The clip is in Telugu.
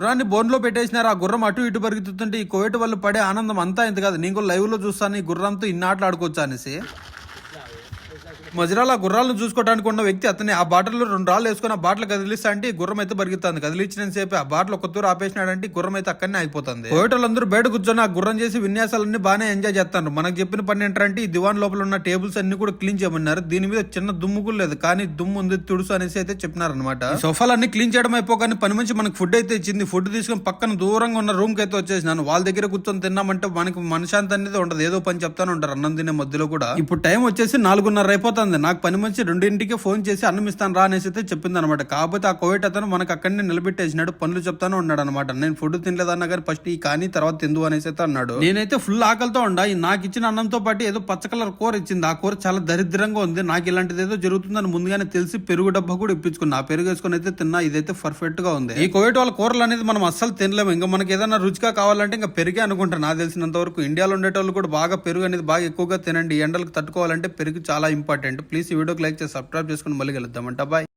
గుర్రాన్ని బోన్లో పెట్టేసినారు. ఆ గుర్రం అటు ఇటు పరిగెత్తుతుంటే ఈ కోవిడ్ వాళ్ళు పడే ఆనందం అంతా ఇంత కాదు. నేను లైవ్లో చూస్తాను. ఈ గుర్రంతో ఇన్ని ఆడుకోవచ్చు అనేసి. మజిరాల ఆ గుర్రాలను చూసుకోవడానికి ఉన్న వ్యక్తి అతని ఆ బాటల్లో రెండు రాళ్ళు వేసుకుని ఆ బాటలు కదిలిస్తా అంటే గుర్రం అయితే పరిగెత్తుంది. కదిలించిన సేపు ఆ బాటలు ఒక తూరు ఆపేసినాడంటే గుర్రం అయితే అక్కడనే అయిపోతుంది. కోయటోళ్ళందరూ బయట కూర్చొని ఆ గుర్రం చేసి విన్యాసాలన్నీ బాగానే ఎంజాయ్ చేస్తారు. మనకు చెప్పిన పని ఏంటంటే ఈ దివాన్ లోపల ఉన్న టేబుల్స్ అన్ని కూడా క్లీన్ చేయమన్నారు. దీని మీద చిన్న దుమ్ము కూడా లేదు. కానీ దుమ్ము ఉంది తుడుసు అనేసి అయితే చెప్పినారనమాట సోఫాలన్నీ క్లీన్ చేయడం అయిపోగానే పని మంచి మనకు ఫుడ్ అయితే ఇచ్చింది. ఫుడ్ తీసుకొని పక్కన దూరంగా ఉన్న రూమ్కి అయితే వచ్చేసినాను. వాళ్ళ దగ్గర కూర్చొని తిన్నామంటే మనకి మనశాంతి అనేది ఉండదు. ఏదో పని చెప్తాను ఉంటారు అన్నం తినే మధ్యలో కూడా. ఇప్పుడు టైం వచ్చేసి నాలుగున్నర అయిపోతుంది. నాకు పని మంచి రెండింటికి ఫోన్ చేసి అన్నం ఇస్తాను రా అనేసి అయితే చెప్పింది అనమాట కాకపోతే ఆ కోవిడ్ అతను మనకు అక్కడనే నిలబెట్టేసినాడు పనులు చెప్తానే ఉన్నాడు అనమాట నేను ఫుడ్ తినలేదన్నా కానీ ఫస్ట్ ఈ కానీ తర్వాత తిందు అనేసి అయితే అన్నాడు. నేనైతే ఫుల్ ఆకలితో ఉండా. ఈ నాకు ఇచ్చిన అన్నంతో పాటు ఏదో పచ్చ కలర్ కూర ఇచ్చింది. ఆ కూర చాలా దరిద్రంగా ఉంది. నాకు ఇలాంటిది ఏదో జరుగుతుందని ముందుగానే తెలిసి పెరుగు డబ్బా కూడా ఇప్పించుకున్నా. ఆ పెరుగు వేసుకొని అయితే తిన్నా. ఇదైతే పర్ఫెక్ట్గా ఉంది. ఈ కోవిడ్ వాళ్ళ కూరలు అనేది మనం అస్సలు తినలేము. ఇంకా మనకి ఏదైనా రుచిగా కావాలంటే ఇంకా పెరిగే అనుకుంటా. నాకు తెలిసినంత వరకు ఇండియాలో ఉండేటోళ్ళు కూడా బాగా పెరుగు అనేది బాగా ఎక్కువగా తినండి. ఎండలకు తట్టుకోవాలంటే పెరుగు చాలా ఇంపార్టెంట్ కంటెంట్ ప్లీజ్ ఈ వీడియోకి లైక్ చేసి సబ్స్క్రైబ్ చేసుకుని మళ్ళీ కలుద్దామంట. బాయ్.